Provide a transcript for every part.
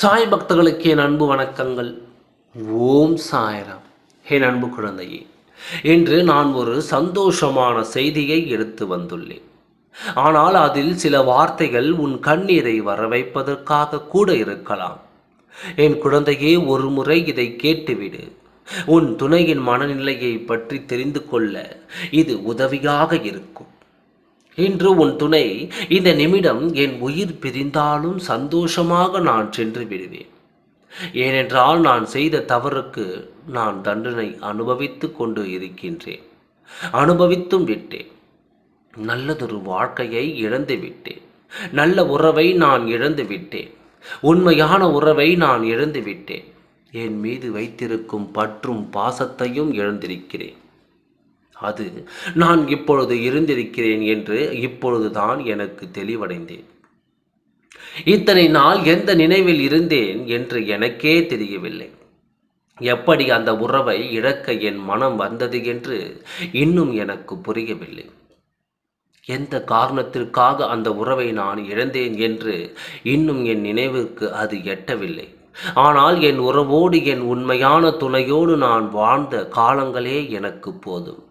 சாய் பக்தர்களுக்கு என் அன்பு வணக்கங்கள். ஓம் சாய்ராம். என் அன்பு குழந்தையே இன்று நான் ஒரு சந்தோஷமான செய்தியை எடுத்து வந்துள்ளேன். ஆனால் அதில் சில வார்த்தைகள் உன் கண்ணீரை வர வைப்பதற்காக கூட இருக்கலாம். என் குழந்தையே ஒரு முறை இதை கேட்டுவிடு. உன் துணையின் மனநிலையை பற்றி தெரிந்து கொள்ள இது உதவியாக இருக்கும். இன்று உன் துணை. இந்த நிமிடம் என் உயிர் பிரிந்தாலும் சந்தோஷமாக நான் சென்று விடுவேன். ஏனென்றால் நான் செய்த தவறுக்கு நான் தண்டனை அனுபவித்து கொண்டு இருக்கின்றேன். அனுபவித்தும் விட்டேன். நல்லதொரு வாழ்க்கையை இழந்து விட்டேன். நல்ல உறவை நான் இழந்து விட்டேன். உண்மையான உறவை நான் இழந்து விட்டேன். என் மீது வைத்திருக்கும் பற்றும் பாசத்தையும் இழந்திருக்கிறேன். அது நான் இப்பொழுது இருந்திருக்கிறேன் என்று இப்பொழுதுதான் எனக்கு தெளிவடைந்தேன். இத்தனை நாள் எந்த நினைவில் இருந்தேன் என்று எனக்கே தெரியவில்லை. எப்படி அந்த உறவை இழக்க என் மனம் வந்தது என்று இன்னும் எனக்கு புரியவில்லை. எந்த காரணத்திற்காக அந்த உறவை நான் இழந்தேன் என்று இன்னும் என் நினைவுக்கு அது எட்டவில்லை. ஆனால் என் உறவோடு என் உண்மையான துணையோடு நான் வாழ்ந்த காலங்களே எனக்கு போதும்.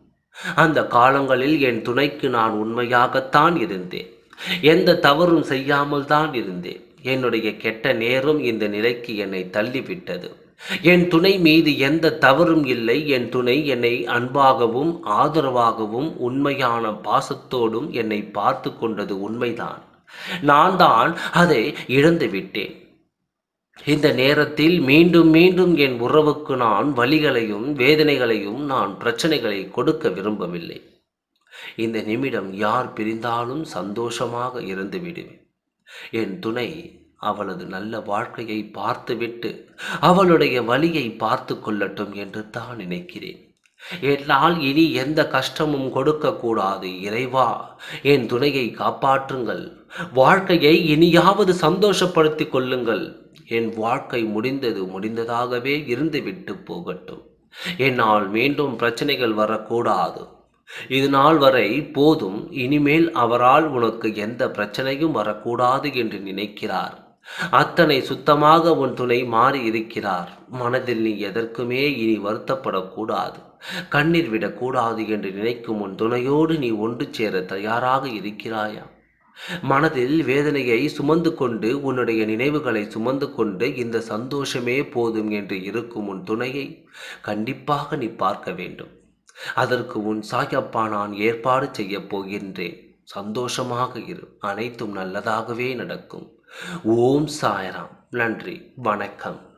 அந்த காலங்களில் என் துணைக்கு நான் உண்மையாகத்தான் இருந்தேன். எந்த தவறும் செய்யாமல் தான் இருந்தேன். என்னுடைய கெட்ட நேரம் இந்த நிலைக்கு என்னை தள்ளிவிட்டது. என் துணை மீது எந்த தவறும் இல்லை. என் துணை என்னை அன்பாகவும் ஆதரவாகவும் உண்மையான பாசத்தோடும் என்னை பார்த்து கொண்டது உண்மைதான். நான் தான் அதை இழந்து விட்டேன் இந்த நேரத்தில் மீண்டும் மீண்டும் என் உறவுக்கு நான் வழிகளையும் வேதனைகளையும் நான் பிரச்சனைகளை கொடுக்க விரும்பவில்லை. இந்த நிமிடம் யார் பிரிந்தாலும் சந்தோஷமாக இருந்து விடுவேன். என் துணை அவளது நல்ல வாழ்க்கையை பார்த்துவிட்டு அவளுடைய வழியை பார்த்து கொள்ளட்டும் என்று தான் நினைக்கிறேன். என்னால் இனி எந்த கஷ்டமும் கொடுக்கக்கூடாது இறைவா. என் துணையை காப்பாற்றுங்கள். வாழ்க்கையை இனியாவது சந்தோஷப்படுத்திக் கொள்ளுங்கள். என் வாழ்க்கை முடிந்தது முடிந்ததாகவே இருந்துவிட்டு போகட்டும். என்னால் மீண்டும் பிரச்சனைகள் வரக்கூடாது. இது நாள் வரை போதும் இனிமேல் அவரால் உனக்கு எந்த பிரச்சனையும் வரக்கூடாது என்று நினைக்கிறார். அத்தனை சுத்தமாக உன் துணை மாறி இருக்கிறார் மனதில் நீ எதற்குமே இனி வருத்தப்படக்கூடாது. கண்ணீர் விடக்கூடாது என்று நினைக்கும் உன் துணையோடு நீ ஒன்று சேர தயாராக இருக்கிறாயா? மனதில் வேதனையை சுமந்து கொண்டு உன்னுடைய நினைவுகளை சுமந்து கொண்டு இந்த சந்தோஷமே போதும் என்று இருக்கும் உன் துணையை கண்டிப்பாக நீ பார்க்க வேண்டும். அதற்கு உன் சாயப்பா நான் ஏற்பாடு செய்யப் போகின்றேன். சந்தோஷமாக இரு. அனைத்தும் நல்லதாகவே நடக்கும். ஓம் சாயராம். நன்றி. வணக்கம்.